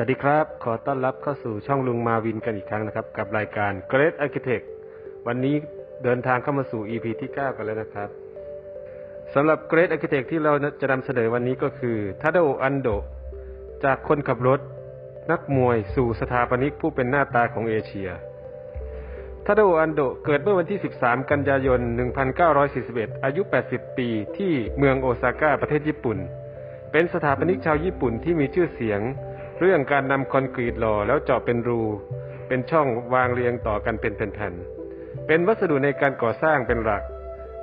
วัสดีครับ ขอต้อนรับเข้าสู่ช่องลุงมาวินกันอีกครั้งนะครับ กับรายการ Great Architect วันนี้เดินทางเข้ามาสู่ EP ที่ 9 กันแล้วนะครับสำหรับ Great Architect ที่เราจะนำเสนอวันนี้ก็คือทาโดอันโด จากคนขับรถ นักมวยสู่สถาปนิกผู้เป็นหน้าตาของเอเชียทาโดอันโดเกิดเมื่อวันที่ 13 กันยายน 1941 อายุ 80 ปีที่เมืองโอซาก้าประเทศญี่ปุ่น เป็นสถาปนิกชาวญี่ปุ่นที่มีชื่อเสียง เรื่องการนำคอนกรีตหล่อแล้วเจาะเป็นรู เป็นช่องวางเรียงต่อกันเป็นแผ่นๆเป็นวัสดุในการก่อสร้างเป็นหลัก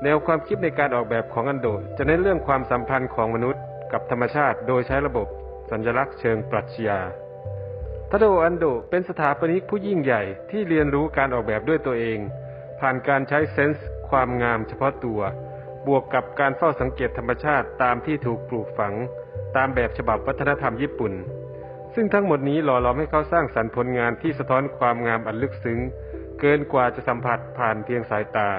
แนวความคิดในการออกแบบของอันโดจะเน้นเรื่องความสัมพันธ์ของมนุษย์ กับธรรมชาติ โดยใช้ระบบสัญลักษณ์เชิงปรัชญาทาโดอันโดเป็นสถาปนิกผู้ยิ่งใหญ่ที่เรียนรู้การออกแบบด้วยตัวเอง ผ่านการใช้เซนส์ความงามเฉพาะตัว บวกกับการเฝ้าสังเกตธรรมชาติตามที่ถูกปลูกฝัง ตามแบบฉบับวัฒนธรรมญี่ปุ่น ซึ่งทั้งหมดนี้หล่อหลอมให้เขาสร้างสรรค์ผลงานที่สะท้อนความงามอันลึกซึ้ง เกินกว่าจะสัมผัสผ่านเพียงสายตา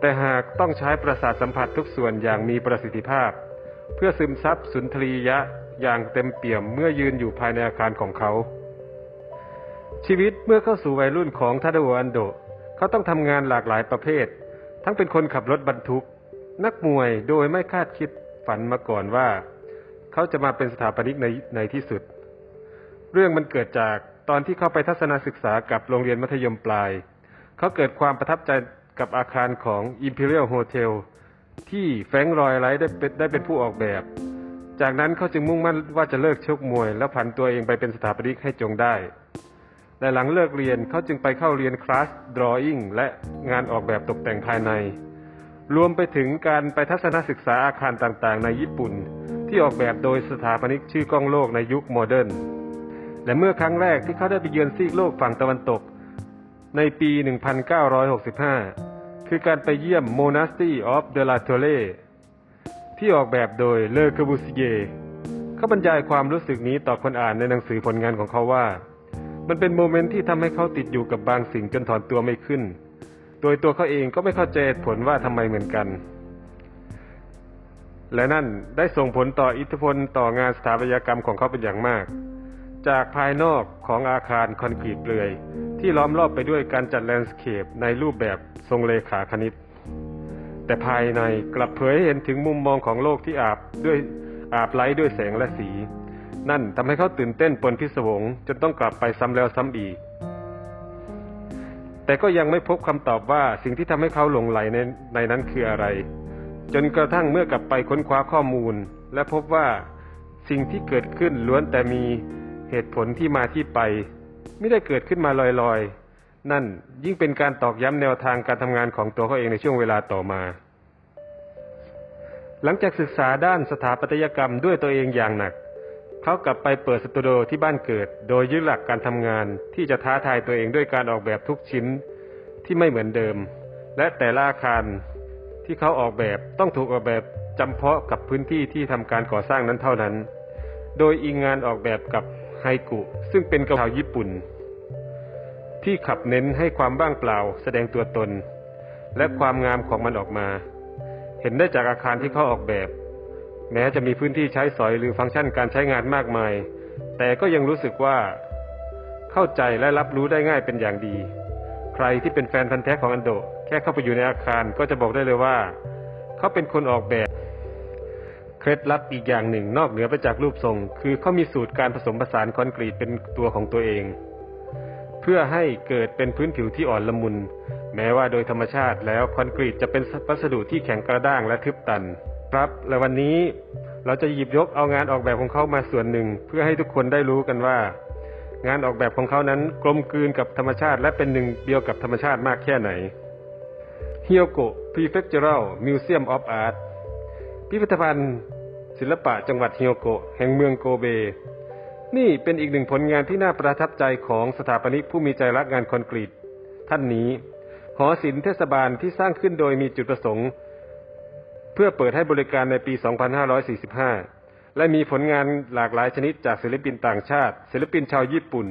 แต่หากต้องใช้ประสาทสัมผัสทุกส่วนอย่างมีประสิทธิภาพ เพื่อซึมซับสุนทรียะอย่างเต็มเปี่ยมเมื่อยืนอยู่ภายในอาคารของเขา ชีวิตเมื่อเข้าสู่วัยรุ่นของทาโดอันโด เขาต้องทำงานหลากหลายประเภท ทั้งเป็นคนขับรถบรรทุก นักมวยโดยไม่คาดคิดฝันมาก่อนว่า เขาจะมาเป็นสถาปนิกในในที่สุด เรื่องมันเกิดจากตอนที่เขาไปทัศนศึกษากับโรงเรียนมัธยมปลาย เขาเกิดความประทับใจกับอาคารของ Imperial Hotel ที่แฟรงค์รอยไลท์ได้เป็นได้เป็นผู้ออกแบบ จากนั้นเขาจึงมุ่งมั่นว่าจะเลิกชกมวย แล้วผันตัวเองไปเป็นสถาปนิกให้จงได้และหลังเลิกเรียนเขาจึงไปเข้าเรียนคลาส Drawing และงานออกแบบตกแต่งภายใน รวมไปถึงการไปทัศนศึกษาอาคารต่างๆ ในญี่ปุ่น ที่ออกแบบโดยสถาปนิกชื่อกล้องโลกในยุคโมเดิร์นและเมื่อครั้งแรกที่เขาได้ไปเยือนซีกโลกฝั่งตะวันตก ในปี 1965 คือการไปเยี่ยม Monastery of the La Tolle ที่ออกแบบโดยเลอค b บู i เยเขาบรรยายความรู้สึกนี้ต่อคนอ่านในหนังสือผลงานของเขาว่า มันเป็นโมเมนต์ที่ทำให้เขาติดอยู่กับบางสิ่งจนถอนตัวไม่ขึ้น โดยตัวเขาเองก็ไม่เข้าใจผลว่าทำไมเหมือนกัน และนั่นได้ส่งผลต่ออิทธิพลต่องานสถาปัตยกรรมของเขาเป็นอย่างมาก จากภายนอกของอาคารคอนกรีตเปลือย ที่ล้อมรอบไปด้วยการจัดแลนด์สเคปในรูปแบบทรงเลขาคณิต แต่ภายในกลับเผยให้เห็นถึงมุมมองของโลกที่อาบด้วยอาบไล้ด้วยแสงและสี นั่นทำให้เขาตื่นเต้นปนพิศวงจนต้องกลับไปซ้ำแล้วซ้ำอีกแต่ก็ยังไม่พบคำตอบว่าสิ่งที่ทำให้เขาหลงไหลในในนั้นคืออะไร จนกระทั่งเมื่อกลับไปค้นคว้าข้อมูล และพบว่าสิ่งที่เกิดขึ้นล้วนแต่มีเหตุผลที่มาที่ไป ไม่ได้เกิดขึ้นมาลอยๆ นั่นยิ่งเป็นการตอกย้ำแนวทางการทำงานของตัวเขาเองในช่วงเวลาต่อมา หลังจากศึกษาด้านสถาปัตยกรรมด้วยตัวเองอย่างหนัก เขากลับไปเปิดสตูดิโอที่บ้านเกิด โดยยึดหลักการทำงานที่จะท้าทายตัวเองด้วยการออกแบบทุกชิ้นที่ไม่เหมือนเดิม และแต่ละอาคาร ที่เขาออกแบบต้องถูกออกแบบจำเพาะกับพื้นที่ที่ทำการก่อสร้างนั้นเท่านั้น โดยอิงงานออกแบบกับไฮกุ ซึ่งเป็นกชาวญี่ปุ่น ที่ขับเน้นให้ความว่างเปล่าแสดงตัวตน และความงามของมันออกมา เห็นได้จากอาคารที่เขาออกแบบ แม้จะมีพื้นที่ใช้สอยหรือฟังก์ชันการใช้งานมากมาย แต่ก็ยังรู้สึกว่า เข้าใจและรับรู้ได้ง่ายเป็นอย่างดี รที่เป็นแฟนพันธ์แท้ของอันโด แค่เข้าไปอยู่ในอาคารก็จะบอกได้เลยว่า เขาเป็นคนออกแบบ เคล็ดลับอีกอย่างหนึ่งนอกเหนือไปจากรูปทรง คือเขามีสูตรการผสมผสานคอนกรีตเป็นตัวของตัวเอง เพื่อให้เกิดเป็นพื้นผิวที่อ่อนละมุน แม้ว่าโดยธรรมชาติแล้วคอนกรีตจะเป็นวัสดุที่แข็งกระด้างและทึบตัน ครับ และวันนี้เราจะหยิบยกเอางานออกแบบของเขามาส่วนหนึ่ง เพื่อให้ทุกคนได้รู้กันว่า งานออกแบบของเขานั้นกลมกลืนกับธรรมชาติ และเป็นหนึ่งเดียวกับธรรมชาติมากแค่ไหนฮิโอโกะ Prefectural Museum of Art พิพิธภัณฑ์ ศิลปะจังหวัดฮิโอโกะแห่งเมืองโกเบ นี่เป็นอีกหนึ่งผลงานที่น่าประทับใจของสถาปนิกผู้มีใจรักงานคอนกรีต ท่านนี้หอศิลป์เทศบาลที่สร้างขึ้นโดยมีจุดประสงค์ เพื่อเปิดให้บริการในปี 2545 และมีผลงานหลากหลายชนิดจากศิลปินต่างชาติ ศิลปินชาวญี่ปุ่น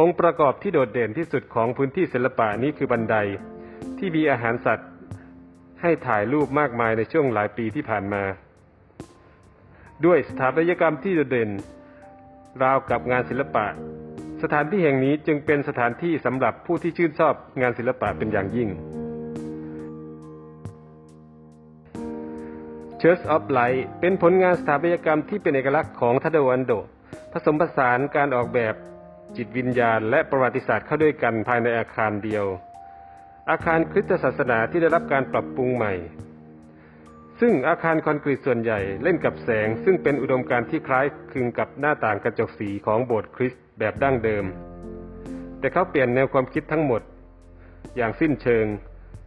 องค์ประกอบที่โดดเด่นที่สุดของพื้นที่ศิลปะนี้คือบันได ที่มีอาหารสัตว์ ให้ถ่ายรูปมากมายในช่วงหลายปีที่ผ่านมา ด้วยสถาปัตยกรรมที่โดดเด่น ราวกับงานศิลปะ สถานที่แห่งนี้จึงเป็นสถานที่สำหรับผู้ที่ชื่นชอบงานศิลปะเป็นอย่างยิ่ง Church of Light เป็นผลงานสถาปัตยกรรมที่เป็นเอกลักษณ์ของทัดวันโด ผสมผสานการออกแบบจิตวิญญาณ และประวัติศาสตร์เข้าด้วยกันภายในอาคารเดียว อาคารคริสตศาสนาที่ได้รับการปรับปรุงใหม่ ซึ่งอาคารคอนกรีตส่วนใหญ่เล่นกับแสง ซึ่งเป็นอุดมการณ์ที่คล้ายคลึงกับหน้าต่างกระจกสีของโบสถ์คริสต์แบบดั้งเดิม แต่เขาเปลี่ยนแนวความคิดทั้งหมด อย่างสิ้นเชิง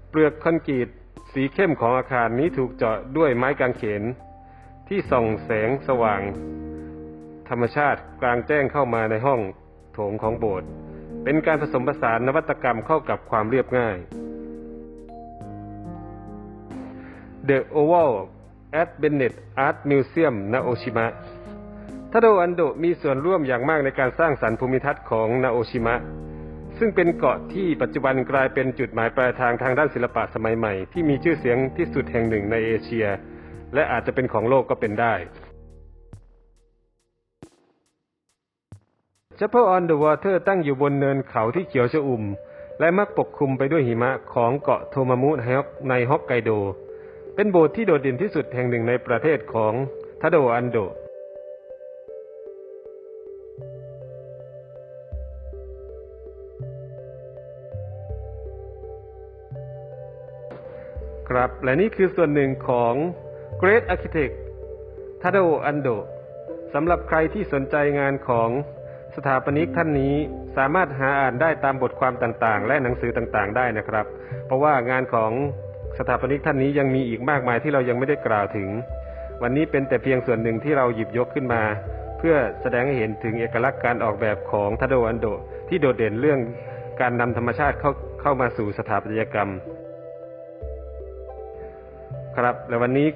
เปลือกคอนกรีต สีเข้มของอาคารนี้ถูกเจาะด้วยไม้กางเขน ที่ส่องแสงสว่าง ธรรมชาติกลางแจ้งเข้ามาในห้องโถงของโบสถ์เป็นการผสมผสานนวัตกรรมเข้ากับความเรียบง่าย The Oval at Bennett Art Museum ณโอชิมะทาโดอันโดมีส่วนร่วมอย่างมากในการสร้างสรรค์ภูมิทัศน์ของนาโอชิมะ ซึ่งเป็นเกาะที่ปัจจุบันกลายเป็นจุดหมายปลายทางทางด้านศิลปะสมัยใหม่ ที่มีชื่อเสียงที่สุดแห่งหนึ่งในเอเชีย และอาจจะเป็นของโลกก็เป็นได้เฉพาะ On the Water ตั้งอยู่บนเนินเขาที่เขียวชอุ่ม และมักปกคลุมไปด้วยหิมะของเกาะโทมามุในฮอกไกโด เป็นโบสถ์ที่โดดเด่นที่สุดแห่งหนึ่งในประเทศของทาโดอันโด ครับ และนี่คือส่วนหนึ่งของ Great Architect ทาโดอันโดสำหรับใครที่สนใจงานของสถาปนิกท่านนี้สามารถหาอ่านได้ตามบทความต่างๆ และหนังสือต่างๆ ได้นะครับ เพราะว่างานของสถาปนิกท่านนี้ยังมีอีกมากมายที่เรายังไม่ได้กล่าวถึง วันนี้เป็นแต่เพียงส่วนหนึ่งที่เราหยิบยกขึ้นมา เพื่อแสดงให้เห็นถึงเอกลักษณ์การออกแบบของทาโดอันโดที่โดดเด่นเรื่องการนำธรรมชาติเข้าเข้ามาสู่สถาปัตยกรรม ครับ และวันนี้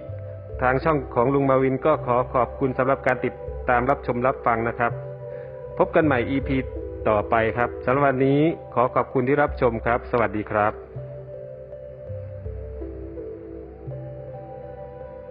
ทางช่องของลุงมาวินก็ขอขอบคุณสำหรับการติดตามรับชมรับฟังนะครับ พบกันใหม่ EP ต่อไปครับสำหรับวันนี้ขอขอบคุณที่รับชมครับ สวัสดีครับ